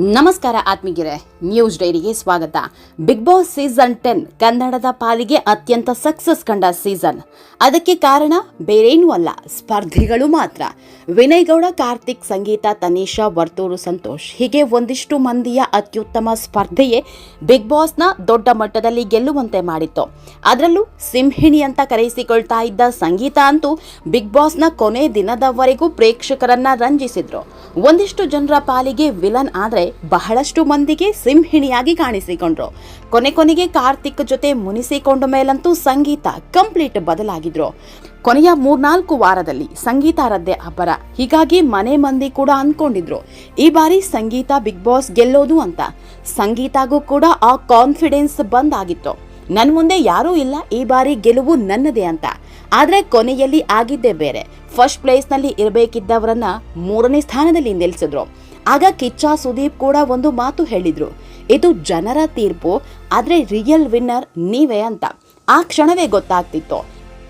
ನಮಸ್ಕಾರ ಆತ್ಮೀಗಿರೆ ನ್ಯೂಸ್ ಡೈರಿಗೆ ಸ್ವಾಗತ. ಬಿಗ್ ಬಾಸ್ ಸೀಸನ್ ಟೆನ್ ಕನ್ನಡದ ಪಾಲಿಗೆ ಅತ್ಯಂತ ಸಕ್ಸಸ್ ಕಂಡ ಸೀಸನ್. ಅದಕ್ಕೆ ಕಾರಣ ಬೇರೇನೂ ಅಲ್ಲ, ಸ್ಪರ್ಧಿಗಳು ಮಾತ್ರ. ವಿನಯ್ ಗೌಡ ಕಾರ್ತಿಕ್ ಸಂಗೀತ, ತನೀಷ, ವರ್ತೂರು ಸಂತೋಷ್ ಹೀಗೆ ಒಂದಿಷ್ಟು ಮಂದಿಯ ಅತ್ಯುತ್ತಮ ಸ್ಪರ್ಧೆಯೇ ಬಿಗ್ ಬಾಸ್ನ ದೊಡ್ಡ ಮಟ್ಟದಲ್ಲಿ ಗೆಲ್ಲುವಂತೆ ಮಾಡಿತ್ತು. ಅದರಲ್ಲೂ ಸಿಂಹಿಣಿ ಅಂತ ಕರೆಯಿಸಿಕೊಳ್ತಾ ಇದ್ದ ಸಂಗೀತ ಅಂತೂ ಬಿಗ್ ಬಾಸ್ನ ಕೊನೆ ದಿನದವರೆಗೂ ಪ್ರೇಕ್ಷಕರನ್ನ ರಂಜಿಸಿದ್ರು. ಒಂದಿಷ್ಟು ಜನರ ಪಾಲಿಗೆ ವಿಲನ್ ಆದ್ರೆ ಬಹಳಷ್ಟು ಮಂದಿಗೆ ಸಿಂಹಿಣಿಯಾಗಿ ಕಾಣಿಸಿಕೊಂಡ್ರು. ಕೊನೆ ಕೊನೆಗೆ ಕಾರ್ತಿಕ್ ಜೊತೆ ಮುನಿಸಿಕೊಂಡ ಮೇಲಂತೂ ಸಂಗೀತ ಕಂಪ್ಲೀಟ್ ಬದಲಾಗಿದ್ರು. ಕೊನೆಯ ಮೂರ್ನಾಲ್ಕು ವಾರದಲ್ಲಿ ಸಂಗೀತ ರದ್ದೆ ಅಬ್ಬರ. ಹೀಗಾಗಿ ಮನೆ ಮಂದಿ ಕೂಡ ಅಂದ್ಕೊಂಡಿದ್ರು ಈ ಬಾರಿ ಸಂಗೀತ ಬಿಗ್ ಬಾಸ್ ಗೆಲ್ಲೋದು ಅಂತ. ಸಂಗೀತಗೂ ಕೂಡ ಆ ಕಾನ್ಫಿಡೆನ್ಸ್ ಬಂದಾಗಿತ್ತು. ನನ್ನ ಮುಂದೆ ಯಾರೂ ಇಲ್ಲ, ಈ ಬಾರಿ ಗೆಲುವು ನನ್ನದೇ ಅಂತ. ಆದರೆ ಕೊನೆಯಲ್ಲಿ ಆಗಿದ್ದೇ ಬೇರೆ. ಫಸ್ಟ್ ಪ್ಲೇಸ್ನಲ್ಲಿ ಇರಬೇಕಿದ್ದವರನ್ನ ಮೂರನೇ ಸ್ಥಾನದಲ್ಲಿ ನಿಲ್ಲಿಸಿದ್ರು ಆಗ ಕಿಚ್ಚ ಸುದೀಪ್ ಕೂಡ ಒಂದು ಮಾತು ಹೇಳಿದ್ರು. ಇದು ಜನರ ತೀರ್ಪು, ಆದ್ರೆ ರಿಯಲ್ ವಿನ್ನರ್ ನೀವೇ ಅಂತ. ಆ ಕ್ಷಣವೇ ಗೊತ್ತಾಗ್ತಿತ್ತು.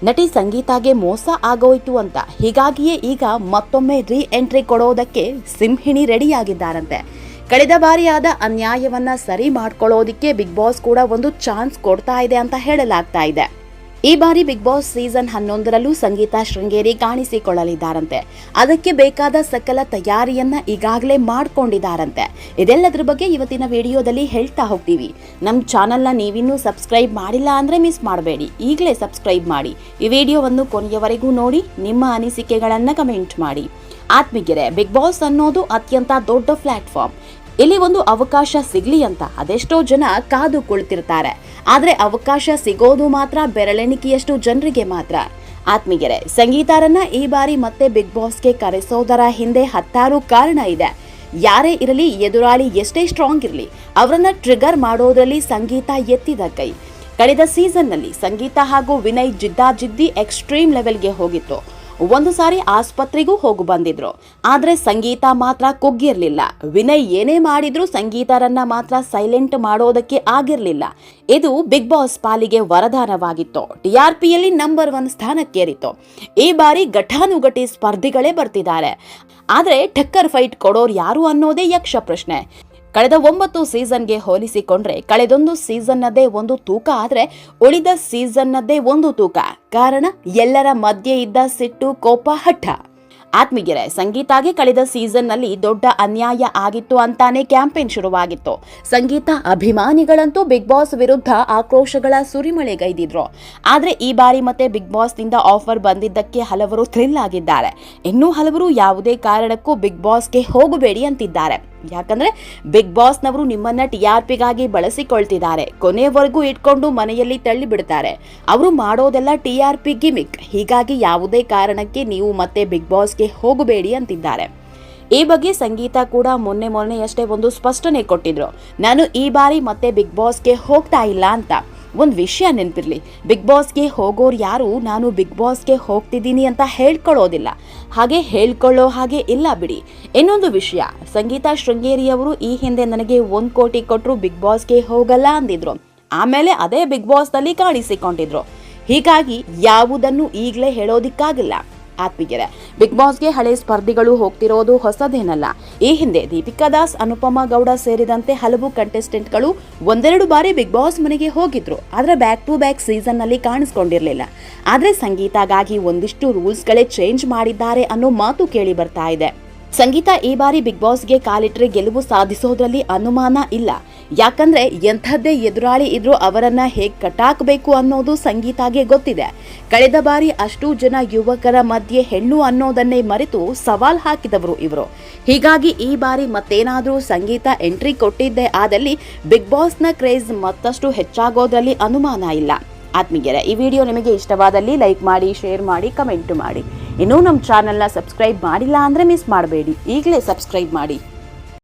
ನಟಿ ಸಂಗೀತಾಗೆ ಮೋಸ ಆಗೋಯ್ತು ಅಂತ. ಹೀಗಾಗಿಯೇ ಈಗ ಮತ್ತೊಮ್ಮೆ ರೀ ಎಂಟ್ರಿ ಕೊಡೋದಕ್ಕೆ ಸಿಂಹಿಣಿ ರೆಡಿಯಾಗಿದ್ದಾರಂತೆ. ಕಳೆದ ಬಾರಿಯಾದ ಅನ್ಯಾಯವನ್ನ ಸರಿ ಮಾಡ್ಕೊಳ್ಳೋದಕ್ಕೆ ಬಿಗ್ ಬಾಸ್ ಕೂಡ ಒಂದು ಚಾನ್ಸ್ ಕೊಡ್ತಾ ಇದೆ ಅಂತ ಹೇಳಲಾಗ್ತಾ ಇದೆ. ಈ ಬಾರಿ ಬಿಗ್ ಬಾಸ್ ಸೀಸನ್ ಹನ್ನೊಂದರಲ್ಲೂ ಸಂಗೀತ ಶೃಂಗೇರಿ ಕಾಣಿಸಿಕೊಳ್ಳಲಿದ್ದಾರಂತೆ. ಅದಕ್ಕೆ ಬೇಕಾದ ಸಕಲ ತಯಾರಿಯನ್ನ ಈಗಾಗಲೇ ಮಾಡಿಕೊಂಡಿದ್ದಾರಂತೆ. ಇದೆಲ್ಲದರ ಬಗ್ಗೆ ಇವತ್ತಿನ ವಿಡಿಯೋದಲ್ಲಿ ಹೇಳ್ತಾ ಹೋಗ್ತೀವಿ. ನಮ್ಮ ಚಾನಲ್ನ ನೀವಿನ್ನೂ ಸಬ್ಸ್ಕ್ರೈಬ್ ಮಾಡಿಲ್ಲ ಅಂದರೆ ಮಿಸ್ ಮಾಡಬೇಡಿ. ಈಗಲೇ ಸಬ್ಸ್ಕ್ರೈಬ್ ಮಾಡಿ. ಈ ವಿಡಿಯೋವನ್ನು ಕೊನೆಯವರೆಗೂ ನೋಡಿ, ನಿಮ್ಮ ಅನಿಸಿಕೆಗಳನ್ನು ಕಮೆಂಟ್ ಮಾಡಿ. ಆತ್ಮಿಗೆರೆ ಬಿಗ್ ಬಾಸ್ ಅನ್ನೋದು ಅತ್ಯಂತ ದೊಡ್ಡ ಪ್ಲಾಟ್ಫಾರ್ಮ್. ಇಲ್ಲಿ ಒಂದು ಅವಕಾಶ ಸಿಗ್ಲಿ ಅಂತ ಅದೆಷ್ಟೋ ಜನ ಕಾದು ಕುಳಿತಿರ್ತಾರೆ ಆದ್ರೆ ಅವಕಾಶ ಸಿಗೋದು ಮಾತ್ರ ಬೆರಳೆಣಿಕೆಯಷ್ಟು ಜನರಿಗೆ ಮಾತ್ರ. ಆತ್ಮೀಗೆರೆ ಸಂಗೀತಾರನ್ನ ಈ ಬಾರಿ ಮತ್ತೆ ಬಿಗ್ ಬಾಸ್ಗೆ ಕರೆಸೋದರ ಹಿಂದೆ ಹತ್ತಾರು ಕಾರಣ ಇದೆ. ಯಾರೇ ಇರಲಿ, ಎದುರಾಳಿ ಎಷ್ಟೇ ಸ್ಟ್ರಾಂಗ್ ಇರಲಿ, ಅವರನ್ನ ಟ್ರಿಗರ್ ಮಾಡೋದ್ರಲ್ಲಿ ಸಂಗೀತ ಎತ್ತಿದ ಕೈ. ಕಳೆದ ಸೀಸನ್ನಲ್ಲಿ ಸಂಗೀತ ಹಾಗೂ ವಿನಯ್ ಜಿದ್ದಾಜಿದ್ದಿ ಎಕ್ಸ್ಟ್ರೀಮ್ ಲೆವೆಲ್ಗೆ ಹೋಗಿತ್ತು. ಒಂದು ಸಾರಿ ಆಸ್ಪತ್ರೆಗೂ ಹೋಗಿ ಬಂದಿದ್ರು. ಆದ್ರೆ ಸಂಗೀತ ಮಾತ್ರ ಕುಗ್ಗಿರ್ಲಿಲ್ಲ. ವಿನಯ್ ಏನೇ ಮಾಡಿದ್ರು ಸಂಗೀತರನ್ನ ಮಾತ್ರ ಸೈಲೆಂಟ್ ಮಾಡೋದಕ್ಕೆ ಆಗಿರ್ಲಿಲ್ಲ. ಇದು ಬಿಗ್ ಬಾಸ್ ಪಾಲಿಗೆ ವರದಾನವಾಗಿತ್ತು. ಟಿಆರ್ಪಿಯಲ್ಲಿ ನಂಬರ್ ಒನ್ ಸ್ಥಾನಕ್ಕೇರಿತ್ತು ಈ ಬಾರಿ ಘಟಾನುಘಟಿ ಸ್ಪರ್ಧಿಗಳೇ ಬರ್ತಿದ್ದಾರೆ. ಆದ್ರೆ ಠಕ್ಕರ್ ಫೈಟ್ ಕೊಡೋರು ಯಾರು ಅನ್ನೋದೇ ಯಕ್ಷ ಪ್ರಶ್ನೆ. ಕಳೆದ ಒಂಬತ್ತು ಸೀಸನ್ಗೆ ಹೋಲಿಸಿಕೊಂಡ್ರೆ ಕಳೆದೊಂದು ಸೀಸನ್ನದೇ ಒಂದು ತೂಕ, ಆದರೆ ಉಳಿದ ಸೀಸನ್ನದೇ ಒಂದು ತೂಕ. ಕಾರಣ, ಎಲ್ಲರ ಮಧ್ಯೆ ಇದ್ದ ಸಿಟ್ಟು, ಕೋಪ, ಹಠ. ಆತ್ಮೀಗೆರೆ ಸಂಗೀತಾಗೆ ಕಳೆದ ಸೀಸನ್ನಲ್ಲಿ ದೊಡ್ಡ ಅನ್ಯಾಯ ಆಗಿತ್ತು ಅಂತಾನೆ ಕ್ಯಾಂಪೇನ್ ಶುರುವಾಗಿತ್ತು. ಸಂಗೀತ ಅಭಿಮಾನಿಗಳಂತೂ ಬಿಗ್ ಬಾಸ್ ವಿರುದ್ಧ ಆಕ್ರೋಶಗಳ ಸುರಿಮಳೆಗೈದಿದ್ರು. ಆದರೆ ಈ ಬಾರಿ ಮತ್ತೆ ಬಿಗ್ ಬಾಸ್ನಿಂದ ಆಫರ್ ಬಂದಿದ್ದಕ್ಕೆ ಹಲವರು ಥ್ರಿಲ್ ಆಗಿದ್ದಾರೆ. ಇನ್ನೂ ಹಲವರು ಯಾವುದೇ ಕಾರಣಕ್ಕೂ ಬಿಗ್ ಬಾಸ್ಗೆ ಹೋಗಬೇಡಿ ಅಂತಿದ್ದಾರೆ. ಯಾಕಂದ್ರೆ ಬಿಗ್ ಬಾಸ್ನವರು ನಿಮ್ಮನ್ನ ಟಿ ಆರ್ ಪಿಗಾಗಿ ಬಳಸಿಕೊಳ್ತಿದ್ದಾರೆ. ಕೊನೆವರೆಗೂ ಇಟ್ಕೊಂಡು ಮನೆಯಲ್ಲಿ ತಳ್ಳಿ ಬಿಡ್ತಾರೆ. ಅವರು ಮಾಡೋದೆಲ್ಲ ಟಿ ಆರ್ ಪಿ ಗಿಮಿಕ್ ಹೀಗಾಗಿ ಯಾವುದೇ ಕಾರಣಕ್ಕೆ ನೀವು ಮತ್ತೆ ಬಿಗ್ ಬಾಸ್ಗೆ ಹೋಗಬೇಡಿ ಅಂತಿದ್ದಾರೆ. ಈ ಬಗ್ಗೆ ಸಂಗೀತ ಕೂಡ ಮೊನ್ನೆ ಮೊನ್ನೆಯಷ್ಟೇ ಒಂದು ಸ್ಪಷ್ಟನೆ ಕೊಟ್ಟಿದ್ರು. ನಾನು ಈ ಬಾರಿ ಮತ್ತೆ ಬಿಗ್ ಬಾಸ್ಗೆ ಹೋಗ್ತಾ ಇಲ್ಲ ಅಂತ. ಒಂದು ವಿಷಯ ನೆನಪಿರಲಿ. ಬಿಗ್ ಬಾಸ್ಗೆ ಹೋಗೋರು ಯಾರು? ನಾನು ಬಿಗ್ ಬಾಸ್ಗೆ ಹೋಗ್ತಿದ್ದೀನಿ ಅಂತ ಹೇಳ್ಕೊಳ್ಳೋದಿಲ್ಲ ಹಾಗೆ ಹೇಳ್ಕೊಳ್ಳೋ ಹಾಗೆ ಇಲ್ಲ ಬಿಡಿ. ಇನ್ನೊಂದು ವಿಷಯ. ಸಂಗೀತ ಶೃಂಗೇರಿಯವರು ಈ ಹಿಂದೆ ನನಗೆ ಒಂದು ಕೋಟಿ ಕೊಟ್ಟರು ಬಿಗ್ ಬಾಸ್ಗೆ ಹೋಗಲ್ಲ ಅಂದಿದ್ರು. ಆಮೇಲೆ ಅದೇ ಬಿಗ್ ಬಾಸ್ನಲ್ಲಿ ಕಾಣಿಸಿಕೊಂಡಿದ್ರು. ಹೀಗಾಗಿ ಯಾವುದನ್ನು ಈಗಲೇ ಹೇಳೋದಿಕ್ಕಾಗಿಲ್ಲ. ಆತ್ಮೀಗೆರೆ ಬಿಗ್ ಬಾಸ್ಗೆ ಹಳೆ ಸ್ಪರ್ಧಿಗಳು ಹೋಗ್ತಿರೋದು ಹೊಸದೇನಲ್ಲ. ಈ ಹಿಂದೆ ದೀಪಿಕಾ ದಾಸ್, ಅನುಪಮಾ ಗೌಡ ಸೇರಿದಂತೆ ಹಲವು ಕಂಟೆಸ್ಟೆಂಟ್ಗಳು ಒಂದೆರಡು ಬಾರಿ ಬಿಗ್ ಬಾಸ್ ಮನೆಗೆ ಹೋಗಿದ್ರು. ಆದ್ರೆ ಬ್ಯಾಕ್ ಟು ಬ್ಯಾಕ್ ಸೀಸನ್ನಲ್ಲಿ ಆದರೆ ಆದ್ರೆ ಸಂಗೀತಗಾಗಿ ಒಂದಿಷ್ಟು ರೂಲ್ಸ್ಗಳೇ ಚೇಂಜ್ ಮಾಡಿದ್ದಾರೆ ಅನ್ನೋ ಮಾತು ಕೇಳಿ ಬರ್ತಾ ಇದೆ. ಸಂಗೀತ ಈ ಬಾರಿ ಬಿಗ್ ಬಾಸ್ಗೆ ಕಾಲಿಟ್ರೆ ಗೆಲುವು ಸಾಧಿಸೋದ್ರಲ್ಲಿ ಅನುಮಾನ ಇಲ್ಲ. ಯಾಕಂದ್ರೆ ಎಂಥದ್ದೇ ಎದುರಾಳಿ ಇದ್ರೂ ಅವರನ್ನ ಹೇಗೆ ಕಟಾಕಬೇಕು ಅನ್ನೋದು ಸಂಗೀತಾಗೆ ಗೊತ್ತಿದೆ. ಕಳೆದ ಬಾರಿ ಅಷ್ಟು ಜನ ಯುವಕರ ಮಧ್ಯೆ ಹೆಣ್ಣು ಅನ್ನೋದನ್ನೇ ಮರೆತು ಸವಾಲ್ ಹಾಕಿದವರು ಇವರು. ಹೀಗಾಗಿ ಈ ಬಾರಿ ಮತ್ತೇನಾದರೂ ಸಂಗೀತ ಎಂಟ್ರಿ ಕೊಟ್ಟಿದ್ದೆ ಆದಲ್ಲಿ ಬಿಗ್ ಬಾಸ್ನ ಕ್ರೇಜ್ ಮತ್ತಷ್ಟು ಹೆಚ್ಚಾಗೋದ್ರಲ್ಲಿ ಅನುಮಾನ ಇಲ್ಲ. ಆತ್ಮೀಯರೇ, ಈ ವಿಡಿಯೋ ನಿಮಗೆ ಇಷ್ಟವಾದಲ್ಲಿ ಲೈಕ್ ಮಾಡಿ, ಶೇರ್ ಮಾಡಿ, ಕಮೆಂಟ್ ಮಾಡಿ. ಇನ್ನೂ ನಮ್ಮ ಚಾನಲ್ನ ಸಬ್ಸ್ಕ್ರೈಬ್ ಮಾಡಿಲ್ಲ ಅಂದರೆ ಮಿಸ್ ಮಾಡಬೇಡಿ. ಈಗಲೇ ಸಬ್ಸ್ಕ್ರೈಬ್ ಮಾಡಿ.